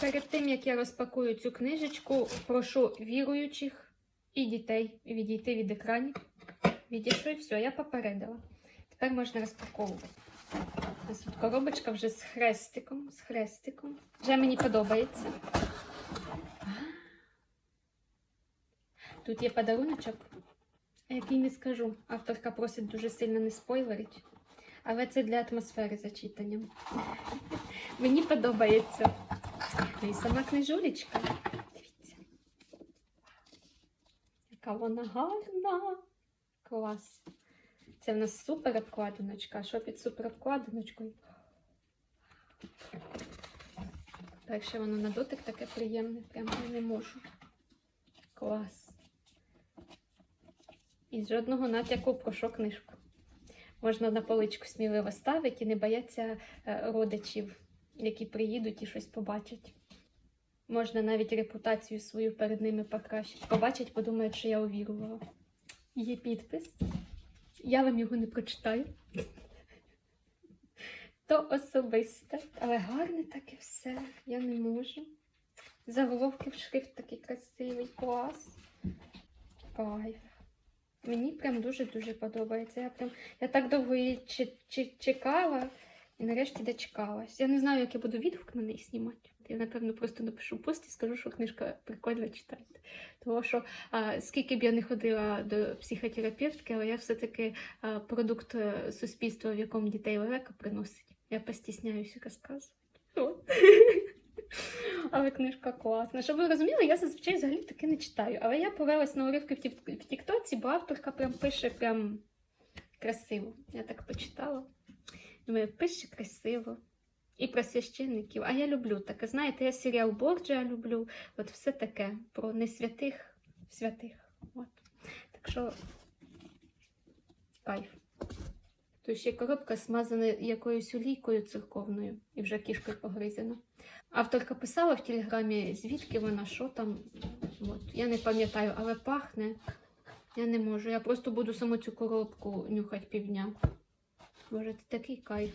Перед тим, як я розпакую цю книжечку, прошу віруючих і дітей відійти від екранів. Відійшли, все, я попередила. Тепер можна розпаковувати. Тут коробочка вже з хрестиком, з хрестиком. Вже мені подобається. Тут є подаруночок, який не скажу. Авторка просить дуже сильно не спойлерить. Але це для атмосфери зачитання. Мені подобається. І сама книжулечка. Дивіться. Яка вона гарна. Клас. Це в нас супер обкладиночка. Що під супер обкладиночкою? Перше воно на дотик таке приємне. Прямо я не можу. Клас. І жодного натяку про що книжку. Можна на поличку сміливо ставити і не бояться е, родичів, які приїдуть і щось побачать. Можна навіть репутацію свою перед ними покращити. Побачать, подумають, що я увірувала. Є підпис. Я вам його не прочитаю. То особисте, але гарне таке все. Я не можу. Заголовки в шрифт такий красивий, клас. Кайф. Мені прям дуже-дуже подобається. Я прям я так довго її чекала і нарешті дочекалась. Я не знаю, як я буду відгук на неї знімати. Я, напевно, просто напишу пост і скажу, що книжка прикольно читайте. Тому що а, скільки б я не ходила до психотерапевтки, але я все-таки продукт е, суспільства, в якому дітей лелека приносить. Я постісняюся розказувати. Але книжка класна. Щоб ви розуміли, я зазвичай взагалі таки не читаю. Але я повелась на уривки в Тіктоці, бо авторка прям пише прям красиво. Я так почитала. Думаю, пише красиво. І про священників. А я люблю таке. Знаєте, я серіал Борджа люблю. От все таке про не святих. От. Так що кайф. Тут ще коробка смазана якоюсь олійкою церковною і вже кішкою погризена. Авторка писала в телеграмі, звідки вона, що там. От. Я не пам'ятаю, але пахне. Я не можу. Я просто буду саму цю коробку нюхати півдня. Боже, це такий кайф.